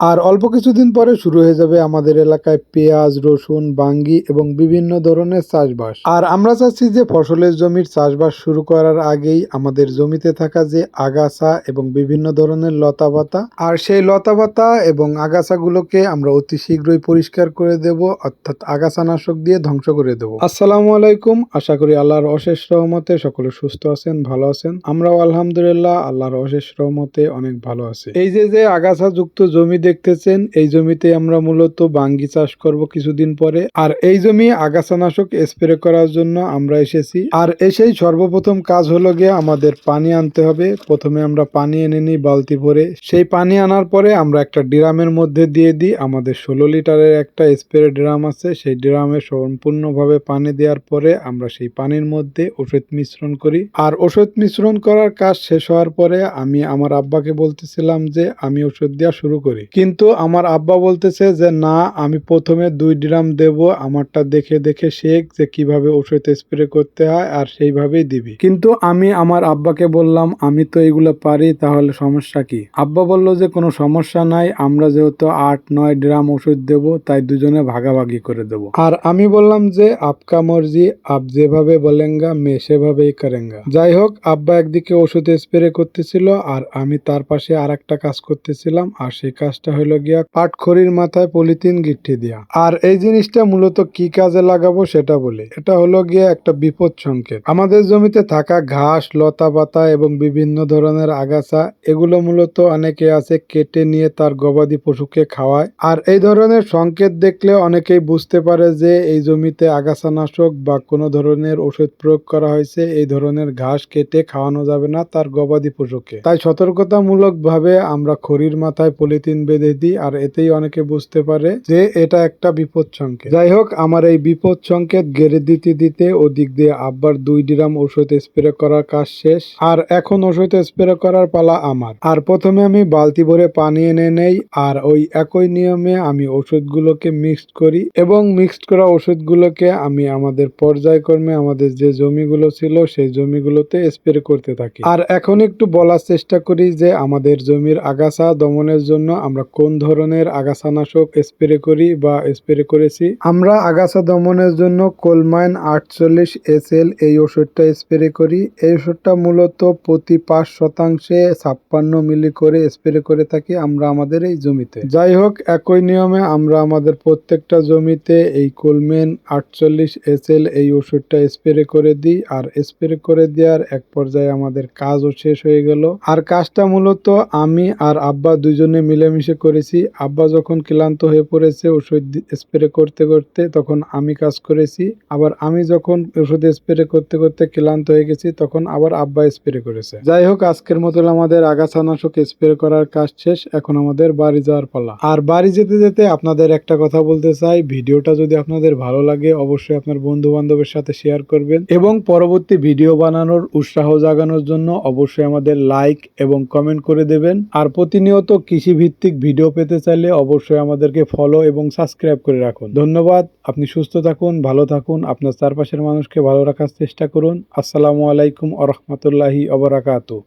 আর অল্প কিছুদিন পরে শুরু হয়ে যাবে আমাদের এলাকায় পেঁয়াজ, রসুন, বাঙ্গি এবং বিভিন্ন ধরনের চাষবাস। আর আমরা চাচ্ছি যে ফসলের জমির চাষবাস শুরু করার আগেই আমাদের জমিতে থাকা যে আগাছা এবং বিভিন্ন ধরনের লতা লতাপাতা, আর সেই লতা লতাপাতা এবং আগাছাগুলোকে আমরা অতি শীঘ্রই পরিষ্কার করে দেব, অর্থাৎ আগাছানাশক দিয়ে ধ্বংস করে দেব। আসসালামু আলাইকুম, আশা করি আল্লাহর অশেষ রহমতে সকলে সুস্থ আছেন, ভালো আছেন। আমরাও আলহামদুলিল্লাহ আল্লাহর অশেষ রহমতে অনেক ভালো আছি। এই যে যে আগাছাযুক্ত জমি দেখতেছেন, এই জমিতে আমরা মূলত বাঙ্গি চাষ করব কিছুদিন পরে। আর এই জমি আগাছানাশক স্প্রে করার জন্য আমরা এসেছি। আর এসেই সর্বপ্রথম কাজ হলো গিয়ে আমাদের পানি আনতে হবে। প্রথমে আমরা পানি এনে নিই বালতি ভরে। সেই পানি আনার পরে আমরা একটা ড্রামের মধ্যে দিয়ে দিই। আমাদের ষোলো লিটারের একটা স্প্রে ড্রাম আছে। সেই ড্রামে সম্পূর্ণভাবে পানি দেওয়ার পরে আমরা সেই পানির মধ্যে ওষুধ মিশ্রণ করি। আর ওষুধ মিশ্রণ করার কাজ শেষ হওয়ার পরে আমি আমার আব্বাকে বলতেছিলাম যে, আমি ওষুধ দেওয়া শুরু করি। কিন্তু আমার আব্বা বলতেছে যে, না, আমি প্রথমে দুই ড্রাম দেব, আমারটা দেখে দেখে শেখ যে কীভাবে ওষুধ স্প্রে করতে হয় আর সেইভাবেই দিবি। কিন্তু আমি আমার আব্বাকে বললাম, আমি তো এগুলো পারি, তাহলে সমস্যা কি? আব্বা বলল যে, কোনো সমস্যা নাই, আমরা যেহেতু আট, নয় ড্রাম ওষুধ দেব, তাই দুজনে ভাগাভাগি করে দেব। আর আমি বললাম যে, আপকা মর্জি, আপ যেভাবে বলেঙ্গা, মে সেভাবেই করেঙ্গা। যাই হোক, আব্বা একদিকে ওষুধ স্প্রে করতেছিল আর আমি তার পাশে আর একটা কাজ করতেছিলাম, আর সেই কাজটা হলো গিয়া পাটখড়ির মাথায় পলিথিন গিট্টি দেওয়া আর এই জিনিসটা মূলত কি কাজে লাগাবো সেটা বলি। এটা হলো গিয়া একটা বিপদ সংকেত। আমাদের জমিতে থাকা ঘাস, লতা পাতা এবং বিভিন্ন ধরনের আগাছা, এগুলো মূলত অনেকে আছে কেটে নিয়ে তার গবাদি পশুকে খাওয়ায়। আর এই ধরনের সংকেত দেখলে অনেকেই বুঝতে পারে যে এই জমিতে আগাছানাশক বা কোনো ধরনের ওষুধ প্রয়োগ করা হয়েছে, এই ধরনের ঘাস কেটে খাওয়ানো যাবে না তার গবাদি পশুকে। তাই সতর্কতামূলক ভাবে আমরা খড়ির মাথায় পলিথিন বেঁধে দিই, আর এতেই অনেকে বুঝতে পারে যে এটা একটা বিপদ সংকেত। যাই হোক, আমার এই বিপদ সংকেত গেড়ে দিতে দিতে ওদিক দিয়ে আব্বার দুই ড্রাম ওষুধ স্প্রে করার কাজ শেষ। আর এখন ওষুধ স্প্রে করার পালা আমার। আর প্রথমে আমি বালতি ভরে পানি এনে নেই, আর ওই একই নিয়মে আমি ওষুধগুলোকে মিক্সড করি এবং মিক্সড করা ওষুধগুলোকে আমি আমাদের পর্যায়ক্রমে আমাদের যে জমিগুলো ছিল, সেই জমিগুলোতে স্প্রে করতে থাকি। আর এখন একটু বলার চেষ্টা করি যে আমাদের জমির আগাছা দমনের জন্য আমরা কোন ধরনের আগাছানাশক স্প্রে করি বা স্প্রে করেছি? আমরা আগাছা দমনের জন্য কোলমাইন আটচল্লিশ এস এল এই ওষুধটা স্প্রে করি। এই ওষুধটা মূলত প্রতি পাঁচ শতাংশে ছাপ্পান্ন মিলি করে স্প্রে করে থাকি আমরা আমাদের এই জমিতে। যাই হোক, একই নিয়মে আমরা আমাদের প্রত্যেকটা জমিতে এই কোলমেন আটচল্লিশ এস এল এই ওষুধটা স্প্রে করে দিই আর স্প্রে করে দেওয়ার এক পর্যায়ে আমাদের কাজও শেষ হয়ে গেল। আর কাজটা মূলত আমি আর আব্বা দুজনে মিলেমিশে করেছি। আব্বা যখন ক্লান্ত হয়ে পড়েছে, ওষুধ স্প্রে করতে করতে তখন আমি কাজ করেছি। আবার আমি যখন ওষুধ স্প্রে করতে করতে ক্লান্ত হয়ে গেছি, তখন আবার আব্বা স্প্রে করেছে। যাই হোক, আজকের মতন আমাদের আগাছানাশক স্প্রে করার কাজ শেষ। এখন আমাদের বাড়ি যাওয়ার পালা। আর বাড়ি যেতে যেতে আপনাদের একটা কথা বলতে চাই। ভিডিওটা যদি আপনাদের ভালো লাগে, অবশ্যই আপনার বন্ধু বান্ধবের সাথে শেয়ার করবেন। এবং পরবর্তী ভিডিও বানানোর উৎসাহ জাগানোর জন্য অবশ্যই আমাদের লাইক এবং কমেন্ট করে দেবেন। আর প্রতিনিয়ত কৃষি ভিত্তিক ভিডিও পেতে চাইলে অবশ্যই আমাদেরকে ফলো এবং সাবস্ক্রাইব করে রাখুন। ধন্যবাদ, আপনি সুস্থ থাকুন, ভালো থাকুন, আপনার চারপাশের মানুষকে ভালো রাখার চেষ্টা করুন। আসসালামু আলাইকুম আ রহমতুল্লাহি অবরাকাতু